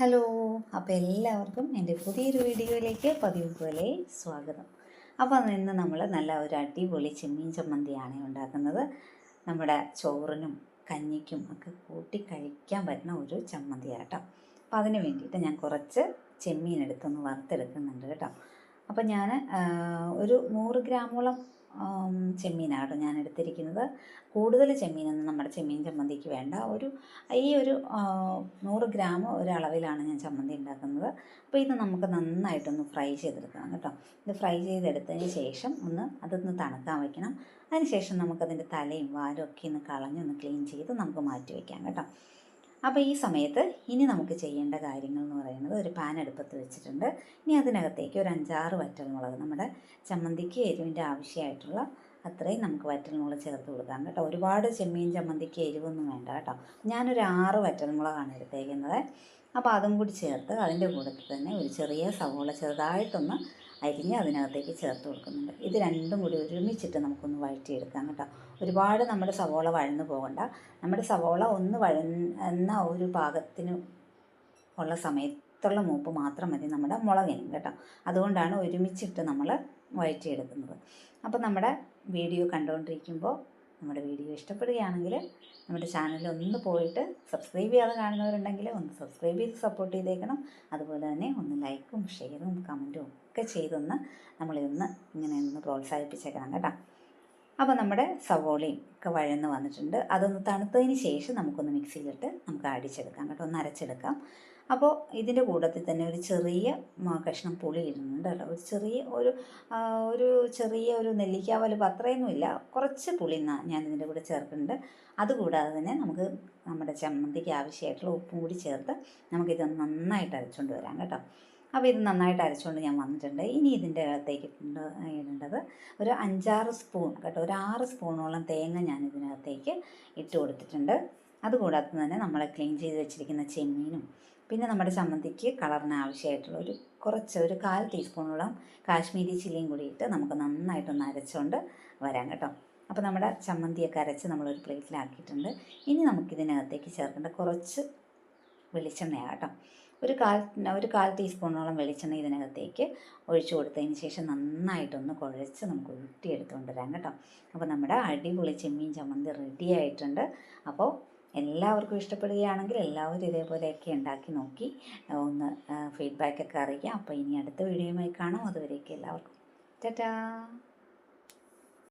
Hello അപ്പോൾ എല്ലാവർക്കും എന്റെ പുതിയൊരു വീഡിയോയിലേക്ക് പതിവ് പോലെ സ്വാഗതം. അപ്പോൾ ഇന്ന് നമ്മൾ നല്ല ഒരു അടിപൊളി ചെമ്മീൻ ചമ്മന്തിയാണ് ഉണ്ടാക്കുന്നത്. നമ്മുടെ ചോറിനും കഞ്ഞിക്കും ഒക്കെ കൂട്ടി കഴിക്കാൻ പറ്റുന്ന ഒരു ചമ്മന്തിയാട്ടോ കേട്ടോ. അപ്പോൾ അതിന് വേണ്ടിയിട്ട് ഞാൻ കുറച്ച് ചെമ്മീൻ എടുത്തൊന്ന് വറുത്തെടുക്കുന്നുണ്ട് കേട്ടോ. അപ്പോൾ ഞാൻ ഒരു നൂറ് ഗ്രാമോളം ചെമ്മീനാണ് ഞാൻ എടുത്തിരിക്കുന്നത് കൂടുതൽ ചെമ്മീനൊന്നും നമ്മുടെ ചെമ്മീൻ ചമ്മന്തിക്ക് വേണ്ട. ഒരു ഈ ഒരു നൂറ് ഗ്രാം ഒരളവിലാണ് ഞാൻ ചമ്മന്തി ഉണ്ടാക്കുന്നത്. അപ്പോൾ ഇത് നമുക്ക് നന്നായിട്ടൊന്ന് ഫ്രൈ ചെയ്തെടുക്കണം കേട്ടോ. ഇത് ഫ്രൈ ചെയ്തെടുത്തതിന് ശേഷം ഒന്ന് അതൊന്ന് തണുക്കാൻ വയ്ക്കണം അതിനുശേഷം നമുക്കതിന്റെ തലയും വാലും ഒക്കെ ഒന്ന് കളഞ്ഞൊന്ന് ക്ലീൻ ചെയ്ത് നമുക്ക് മാറ്റി വയ്ക്കാം കേട്ടോ. അപ്പോൾ ഈ സമയത്ത് ഇനി നമുക്ക് ചെയ്യേണ്ട കാര്യങ്ങൾ എന്ന് പറയുന്നത് ഒരു പാൻ അടുപ്പത്ത് വെച്ചിട്ടുണ്ട്. ഇനി അതിനകത്തേക്ക് ഒരു അഞ്ചാറ് വറ്റൽമുളക് നമ്മുടെ ചമ്മന്തിക്ക് എരിവിന്റെ ആവശ്യമായിട്ടുള്ള അത്രയും നമുക്ക് വറ്റൽമുളക് ചേർത്ത് കൊടുക്കാം കേട്ടോ. ഒരുപാട് ചെമ്മീൻ ചമ്മന്തിക്ക് എരിവൊന്നും വേണ്ട കേട്ടോ. ഞാനൊരു ആറ് വറ്റൽമുളകാണ് എടുത്തേക്കുന്നത്. അപ്പോൾ അതും കൂടി ചേർത്ത് അതിന്റെ കൂട്ടത്തിൽ തന്നെ ഒരു ചെറിയ സവോള ചെറുതായിട്ടൊന്ന് അരിഞ്ഞ് അതിനകത്തേക്ക് ചേർത്ത് കൊടുക്കുന്നുണ്ട്. ഇത് രണ്ടും കൂടി ഒരുമിച്ചിട്ട് നമുക്കൊന്ന് വഴറ്റിയെടുക്കാം കേട്ടോ. ഒരുപാട് നമ്മുടെ സവോള വഴന്നു പോകണ്ട. നമ്മുടെ സവോള ഒന്ന് വഴന്ന ഒരു പാകത്തിന് ഉള്ള സമയത്തുള്ള മൂപ്പ് മാത്രം മതി നമ്മുടെ മുളകിനും കേട്ടോ. അതുകൊണ്ടാണ് ഒരുമിച്ചിട്ട് നമ്മൾ വഴറ്റിയെടുക്കുന്നത്. അപ്പോൾ നമ്മുടെ വീഡിയോ കണ്ടുകൊണ്ടിരിക്കുമ്പോൾ നമ്മുടെ വീഡിയോ ഇഷ്ടപ്പെടുകയാണെങ്കിൽ നമ്മുടെ ചാനലിൽ ഒന്ന് പോയിട്ട് സബ്സ്ക്രൈബ് ചെയ്യാതെ കാണുന്നവരുണ്ടെങ്കിൽ ഒന്ന് സബ്സ്ക്രൈബ് ചെയ്ത് സപ്പോർട്ട് ചെയ്തേക്കണം. അതുപോലെ തന്നെ ഒന്ന് ലൈക്കും ഷെയറും കമന്റും ഒക്കെ ചെയ്തൊന്ന് നമ്മളെ ഇങ്ങനെ ഒന്ന് പ്രോത്സാഹിപ്പിച്ചേക്കണം കേട്ടോ. അപ്പോൾ നമ്മുടെ സവോളയും ഒക്കെ വഴന്ന് വന്നിട്ടുണ്ട്. അതൊന്ന് തണുത്തതിന് ശേഷം നമുക്കൊന്ന് മിക്സിയിലിട്ട് നമുക്ക് അടിച്ചെടുക്കാം കേട്ടോ. ഒന്ന് അരച്ചെടുക്കാം. അപ്പോൾ ഇതിന്റെ കൂട്ടത്തിൽ തന്നെ ഒരു ചെറിയ കഷ്ണം പുളി ഇടുന്നുണ്ട് കേട്ടോ. ഒരു ചെറിയ ഒരു ഒരു ചെറിയ ഒരു നെല്ലിക്ക വലുപ്പം അത്രയൊന്നുമില്ല കുറച്ച് പുളി ഞാൻ ഇതിന്റെ കൂടെ ചേർക്കുന്നുണ്ട്. അതുകൂടാതെ തന്നെ നമുക്ക് നമ്മുടെ ചമ്മന്തിക്ക് ആവശ്യമായിട്ടുള്ള ഉപ്പും കൂടി ചേർത്ത് നമുക്കിത് നന്നായിട്ട് അരച്ചുകൊണ്ട് വരാം കേട്ടോ. അപ്പോൾ ഇത് നന്നായിട്ട് അരച്ചുകൊണ്ട് ഞാൻ വന്നിട്ടുണ്ട്. ഇനി ഇതിന്റെ അകത്തേക്ക് ഇടേണ്ടത് ഒരു അഞ്ചാറ് സ്പൂൺ കേട്ടോ ഒരു ആറ് സ്പൂണോളം തേങ്ങ ഞാൻ ഇതിനകത്തേക്ക് ഇട്ട് കൊടുത്തിട്ടുണ്ട്. അതുകൂടാതെ തന്നെ നമ്മൾ ക്ലീൻ ചെയ്ത് വെച്ചിരിക്കുന്ന ചെമ്മീനും പിന്നെ നമ്മുടെ ചമ്മന്തിക്ക് കളറിന് ആവശ്യമായിട്ടുള്ള ഒരു കുറച്ച് ഒരു കാൽ ടീസ്പൂണോളം കാശ്മീരി ചില്ലിയും കൂടി ഇട്ട് നമുക്ക് നന്നായിട്ടൊന്ന് അരച്ചുകൊണ്ട് വരാം കേട്ടോ. അപ്പോൾ നമ്മുടെ ചമ്മന്തിയൊക്കെ അരച്ച് നമ്മളൊരു പ്ലേറ്റിലാക്കിയിട്ടുണ്ട്. ഇനി നമുക്കിതിനകത്തേക്ക് ചേർക്കേണ്ട കുറച്ച് വെളിച്ചെണ്ണയാണ് കേട്ടോ. ഒരു കാൽ ഒരു കാൽ ടീസ്പൂണോളം വെളിച്ചെണ്ണ ഇതിനകത്തേക്ക് ഒഴിച്ചു കൊടുത്തതിന് ശേഷം നന്നായിട്ടൊന്ന് കുഴച്ച് നമുക്ക് ഉരുട്ടിയെടുത്തുകൊണ്ട് വരാം കേട്ടോ. അപ്പോൾ നമ്മുടെ അടിപൊളി ചെമ്മീൻ ചമ്മന്തി റെഡി ആയിട്ടുണ്ട്. അപ്പോൾ എല്ലാവർക്കും ഇഷ്ടപ്പെടുകയാണെങ്കിൽ എല്ലാവരും ഇതേപോലെയൊക്കെ ഉണ്ടാക്കി നോക്കി ഒന്ന് ഫീഡ്ബാക്കൊക്കെ അറിയിക്കാം. അപ്പോൾ ഇനി അടുത്ത വീഡിയോയുമായി കാണാം. അതുവരെയൊക്കെ എല്ലാവർക്കും. ടാറ്റാ.